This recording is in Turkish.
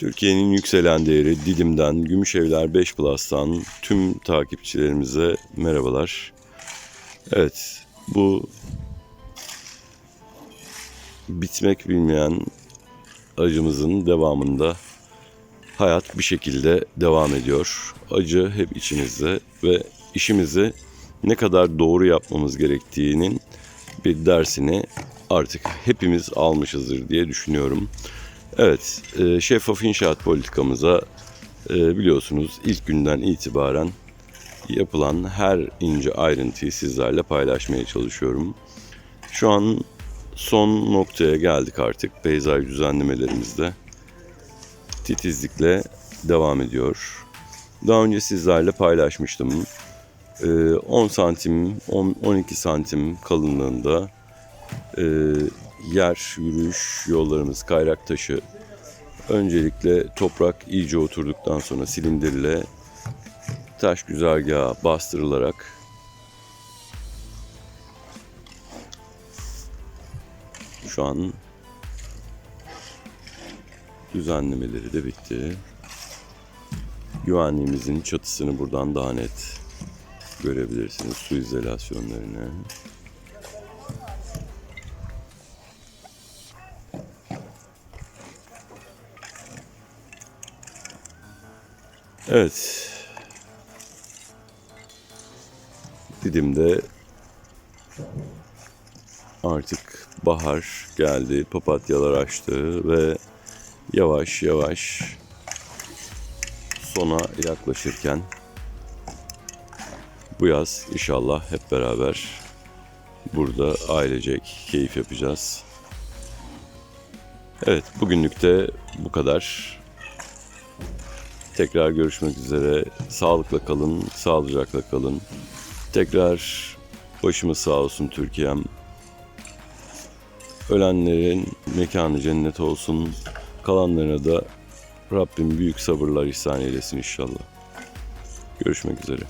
Türkiye'nin yükselen değeri Didim'den, Gümüşevler 5 Plus'tan tüm takipçilerimize merhabalar. Evet, bu bitmek bilmeyen acımızın devamında hayat bir şekilde devam ediyor. Acı hep içimizde ve işimizi ne kadar doğru yapmamız gerektiğinin bir dersini artık hepimiz almışızdır diye düşünüyorum. Evet, e, şeffaf inşaat politikamıza e, biliyorsunuz ilk günden itibaren yapılan her ince ayrıntıyı sizlerle paylaşmaya çalışıyorum. Şu an son noktaya geldik artık peyzaj düzenlemelerimizde. Titizlikle devam ediyor. Daha önce sizlerle paylaşmıştım. E, 10 santim, 10, 12 santim kalınlığında e, yer, yürüyüş yollarımız, kayrak taşı. Öncelikle toprak iyice oturduktan sonra silindirle taş güzergaha bastırılarak şu an düzenlemeleri de bitti. Güvenliğimizin çatısını buradan daha net görebilirsiniz. Su izolasyonlarını. Evet. Didim'de artık bahar geldi. Papatyalar açtı ve yavaş yavaş sona yaklaşırken bu yaz inşallah hep beraber burada ailecek keyif yapacağız. Evet bugünlük de bu kadar. Tekrar görüşmek üzere. Sağlıkla kalın, sağlıcakla kalın. Tekrar başımız sağ olsun Türkiye'm. Ölenlerin mekanı cennet olsun. Kalanlarına da Rabbim büyük sabırlar ihsan eylesin inşallah. Görüşmek üzere.